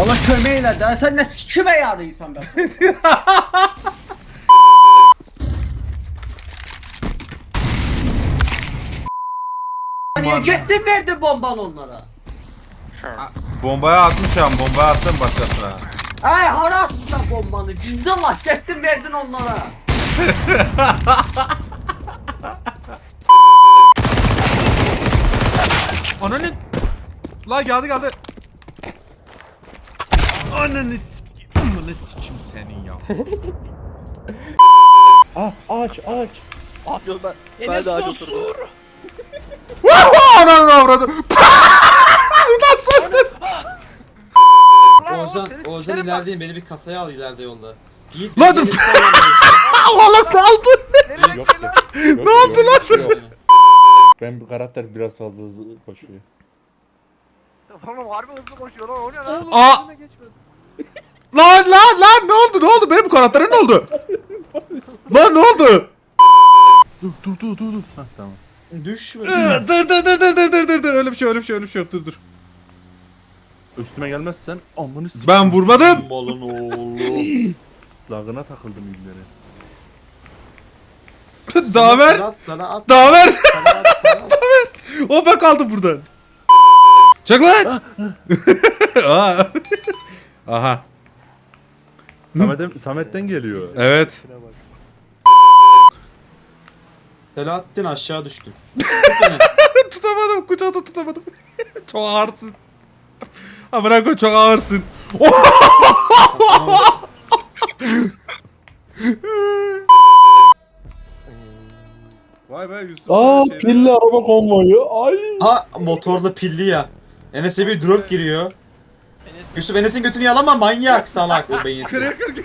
Allah kömeğiyle de sen ne sikime yarıysan be. Niye gittin verdin bombanı onlara? Bombaya atmışam, bombaya attım başkasına. Hey hara attın sen bombanı. Cüzdanla gittin verdin onlara. Ananı... La geldi geldi. Ananı sikim. Ananı sikim senin ya. Ah ağaç ağaç. Ben de ağaç oturdum. Ananı avradı. Nasıl? Oğuzhan, Oğuzhan ilerideyim beni bir kasaya al ileride yolda. Yiğit Lan dur. bir Oğlum kaldı. Yok ya. Ne oldu lan? yok. Ben bu karakter biraz fazla hızlı koşuyor. Oğlum harbi hızlı koşuyor lan o ne lan? Aa. Lan lan lan ne oldu ne oldu benim karaktere ne oldu? lan ne oldu? Dur dur dur dur dur. Hah tamam. Düşme. Dur dur dur dur dur dur dur dur öyle bir şey öyle bir şey öyle bir şey yok dur dur. Üstüme gelmezsen amını s*** Ben vurmadım. Malın oğlu. lagına takıldım illere. Daha ver. Sana at sana at. Daha ver. Sana at sana at. O ben kaldım buradan. Çek lan. Aa. Aha. Samet'ten, Samet'ten geliyor. Evet. Selahattin aşağı düştü. tutamadım. Kucağında tutamadım. çok ağırsın. Amına koy çok ağırsın. Vay be Yusuf. Aa pilli araba konvoyu. Ay. Ha motorla pilli ya. Enes'e bir drop giriyor. Yusuf Enes'in götünü yalama manyak salak o beyinsiz. Cracker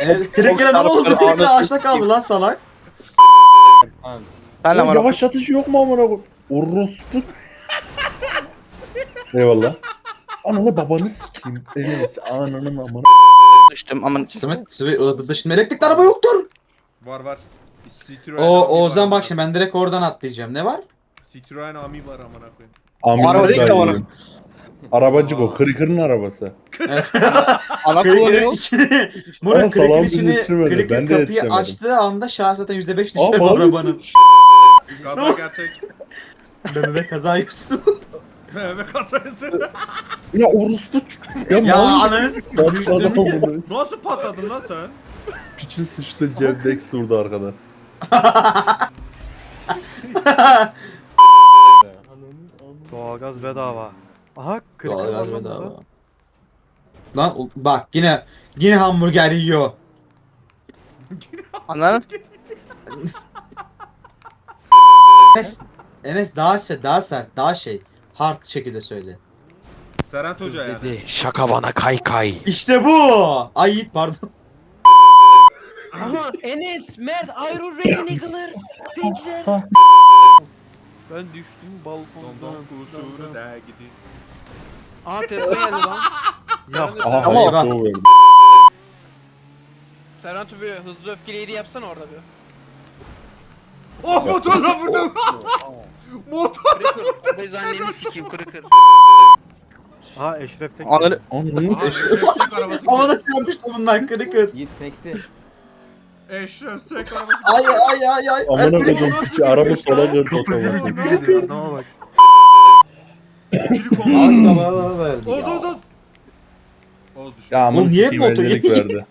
Enes Cracker'a ne oldu? Cracker ağaçta kaldı lan salak. Ben Ya yavaş atış yok mu amına koy? Orospu. Eyvallah. Ananı babanı sikeyim. Enes ananın amına. düştüm ama Samet, Samet odada şimdi elektrikli araba yoktur. Var var. Citroen O Ami Oğuzhan var. bak şimdi ben direkt oradan atlayacağım. Ne var? Citroen Ami var amına koyayım. Amına Araba değil koyayım. amına. Arabacık o. Kırıkırın arabası. ana kullanıyor. içini... Ama Murat Cracker'ın salağın içini... birini içirmedi, Cracker ben de kapıyı yetişemedim. açtığı anda şah zaten %5 Aa düşüyor bana arabanın. Kaza gerçek. Bebek kaza Yusuf. Ve kazası. Ya orospu. Ya, Ya mal ananı adam bunu. Nasıl patladın lan sen? Piçin sıçtı Cem Dex vurdu arkadan. Doğalgaz bedava. Aha Doğalgaz bedava. Lan o- bak yine yine hamburger yiyor. Anladın? Enes, Enes daha sert, daha sert, daha şey. Hard şekilde söyle. Serent Hoca yani. Şaka bana kay kay. İşte bu. Ay Yiğit pardon. Ama Enes, Mert, Iron Rain, Niggler, Finchler. Ben düştüm balkondan. kuşuru da gidi. Tesla geldi lan. Ya Aha Ama hayat bak- doğu verdi. Serhat bir hızlı öfkeliydi yapsana orada bir. Oh motorla vurdum. Motor. Kırıkır. Bez anneni sikeyim kırıkır. Ha Eşref tek. Ananı. Ananı Sek arabası. Havada çarpıştı bundan kırık kır. Yiğit sekti. Eşref Sek arabası. Ay ay ay ay. amına koydum piçi araba sola dön otomatik. Adama bak. Verdi Oz ya. Oz Oz. Oz düştü. Ya amına Oğlum niye sikeyim motor- ellilik verdi.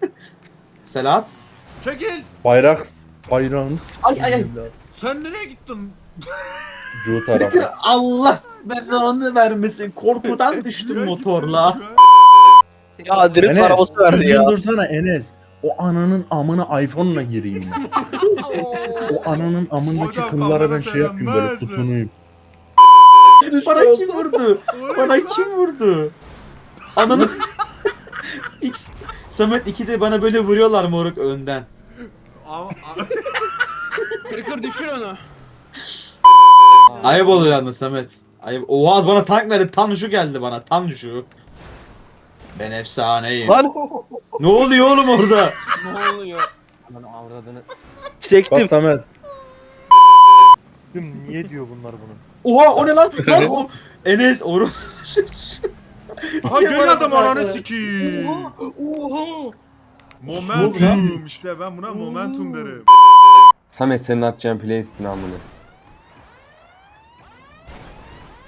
Selahat. Çekil. Bayrak bayrağını Ay, ay, ay. Sen nereye gittin? Cu tarafı. Allah ben onu vermesin. Korkudan düştüm motorla. Ya drift Enes, arabası verdi ya. düzgün dursana Enes. O ananın amına iPhone'la gireyim ben. O ananın amındaki Hocam, kıllara ben şey yapayım böyle sevinmez. tutunuyum. Bana kim vurdu? Bana kim vurdu? Ananı... X... Samet 2'de bana böyle vuruyorlar moruk önden. Ama Kırıkır düşür onu. Ayıp oluyor yalnız Samet. Ayıp. Oha bana tank verdi. Tam şu geldi bana. Tam şu. Ben efsaneyim. Lan Ne oluyor oğlum orada? Ne oluyor? Bak çektim. Samet. Niye diyor bunlar bunu? Oha o ne lan? lan o... Enes oru. Ha geri adam ananı sikiyim. Momentum işte ben buna momentum derim. Samet senin atacağın playlistin amını.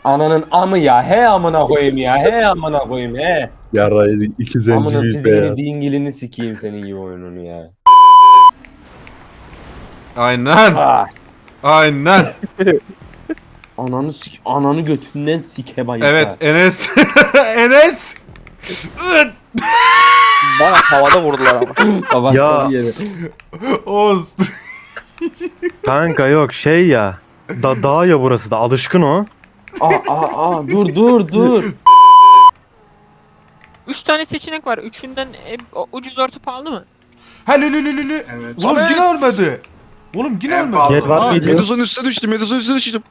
Ananın amı ya. He amına koyayım ya. He amına koyayım he. Yarayı iki zenci Amına bir fiziğini beyaz. dingilini sikeyim senin gibi oyununu ya. Aynen. Ah. Aynen. Ananı sik ananı götünden sike bayıldı. Evet Enes. Enes. Bana havada vurdular ama. Ya. Ya. Oğuz. Kanka yok şey ya. Da dağ ya burası da alışkın o. Aa aa aa dur dur dur. Üç tane seçenek var. Üçünden e, o- ucuz orta pahalı mı? Ha lü lü lü lü lü. Oğlum Samet. yine ölmedi. Oğlum yine ölmedi. Gel var Aa mıydı? Meduza'nın üstüne düştüm. Meduza'nın üstüne düştüm.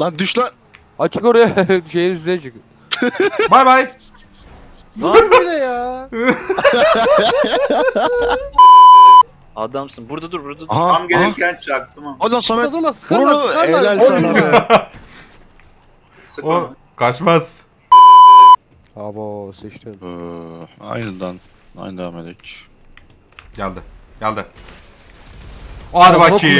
Lan düş lan. Açık oraya şeyin üstüne çık. Bay bay. Ne yapıyor böyle ya? Adamsın. Burada dur burada dur. Aha. Tam gelirken çaktım ama. Aha. Lan Samet. Durma Vur sıkarma onu. sıkarma. Helal sana be. Sıkma. O kaçmaz. Abo seçtim. Ee, Aynıdan. Aynı devam edelim. Geldi. Geldi. Hadi bakayım.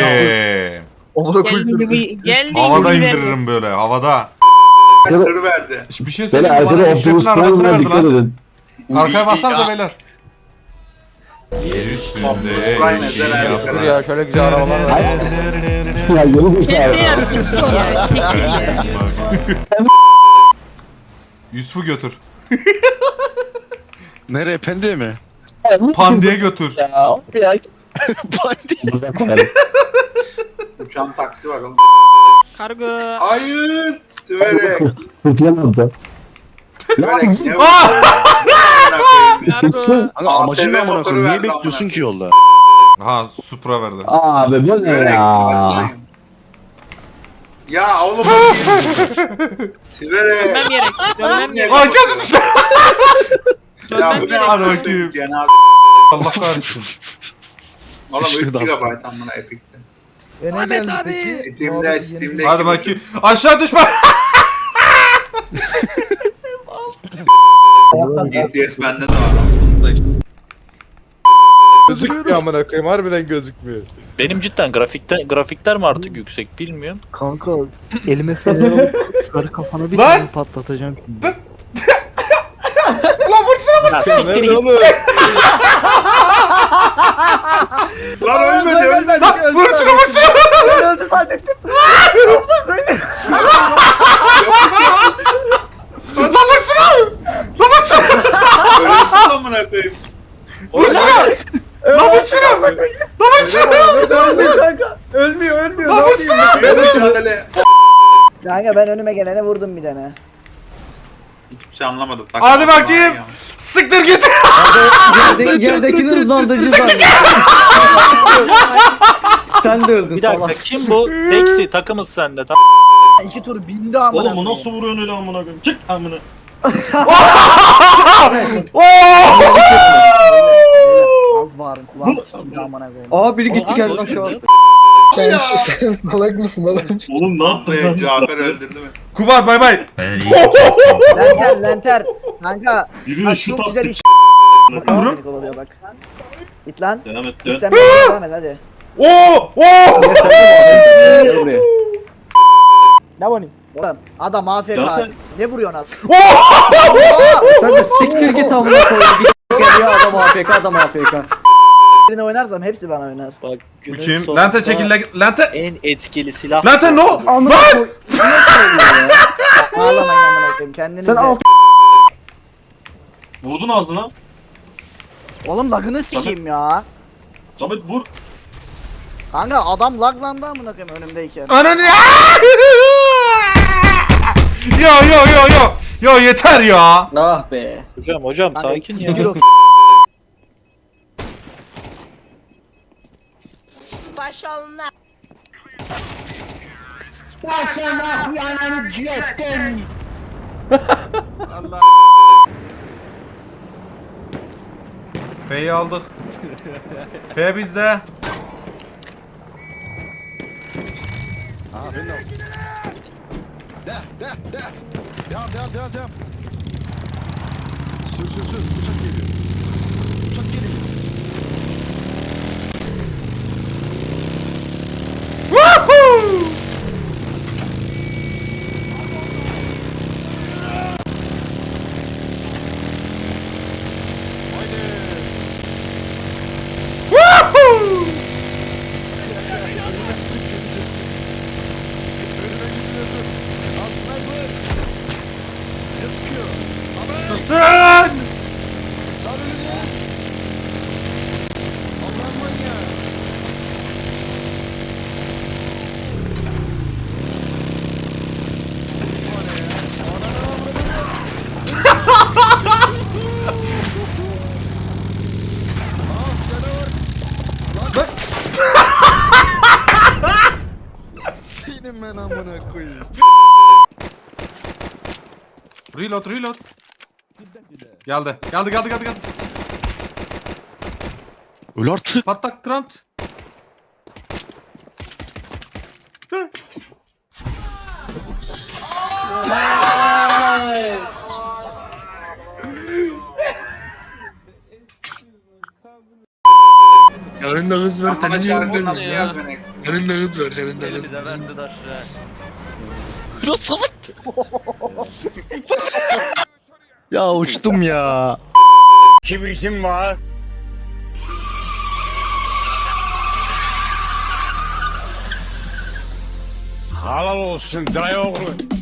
Geldi geldi. Havada indiririm böyle havada. Tır verdi. Bir şey söyleyeyim mi? Bana Eşref'in arabasını verdi lan. Arkaya bassanıza beyler. Yer üstünde Optimus Prime şey ezel yapar. Dur ya şöyle güzel arabalar var. Kesin yapmışsın ya. Kekil ya. Yusuf'u götür. Nereye? Pendik'e mi? Pandiye götür. Pendik. Uçan taksi var oğlum. Kargo. Hayır. Siverek. Siverek ne Aa! var? Kargo. Amacın ne amına koyayım? Niye bekliyorsun ki yolda? Ha Supra verdi. Abi bu ne ya? Ya oğlum. Siverek. Dönmem gerek. Dönmem gerek. Ay gözü düştü. Ya bu ne anasını bakayım. Cenaze. Allah kahretsin. Oğlum 3 Şuradan. GB amına Epic'te. Samet abi. Steam'de Steam'de. Hadi bakayım. Aşağı düşme. DTS bende de var. Gözükmüyor amına koyayım harbiden gözükmüyor. Benim cidden grafikte grafikler mi artık yüksek bilmiyorum. Kanka elime fener alıp sarı kafana bir Lan! tane patlatacağım şimdi. Lan vursana. Ya siktir git. Lan ölmedi ölmedi. Lan vursana vursana. Öldü zannettim. Lan vursana. Lan vursana. Ölümsüz amına koyayım. Vursana. Lan vursana. Lan vursana. Ölmüyor kanka. Ölmüyor ölmüyor. Lan vursana. Bir mücadele. Kanka ben önüme gelene vurdum bir tane. Hiçbir şey anlamadım. Hadi bakayım. Siktir git. Yerdeki, yerdekini hızlandırıcı. Sen de öldün Bir dakika kim bu? Dexy takımız sende. Tamam. İki tur bindi amına Oğlum bu nasıl vuruyorsun öyle amına koyayım? Çık amına. Az bağırın kulağım sikildi amına koyayım. Aa biri gitti geldi aşağı. Sen, sen salak mısın oğlum? Oğlum ne yaptın Lan Cafer öldürdü mü? Kubat bay bay. Lenter lenter. Kanka. Birine Bak şut çok güzel attı. iş. Bak, oluyor bak. Git lan. Devam et dön. sen devam et hadi. Oo! Oo! Oğlum adam AFK. Cafer. Ne vuruyorsun adam? Sen de siktir git amına koyayım. Git geliyor adam AFK adam AFK. Birine oynarsam hepsi bana oynar. Bak günün kim? sonunda Lente çekil. Lente. En etkili silah. Lente ne oldu? Amına koy. Ağlamayın koyayım kendinize. Sen alt- Vurdun ağzına. Oğlum lagını sikeyim ya. Samet vur. Kanka adam laglandı amına koyayım önümdeyken. Ananı! Yo yo yo yo. Yo yeter ya. Ah be. Hocam hocam Kanka, sakin ya. iki kilo- F'yi aldık. F bizde. De de de. Devam devam devam devam. Sür sür sür. Uçak geliyor. Woohoo! Woohoo! Susun! Senin ben amına koyayım. Reload, reload. Geldi. Geldi, geldi, geldi, geldi. Öl artık. Patlak Grant. Yanında kız var. Senin yanında. Yanında kız var. Yanında kız. Salak. ya uçtum ya. Kibritim var. Halal olsun dayı oğlu.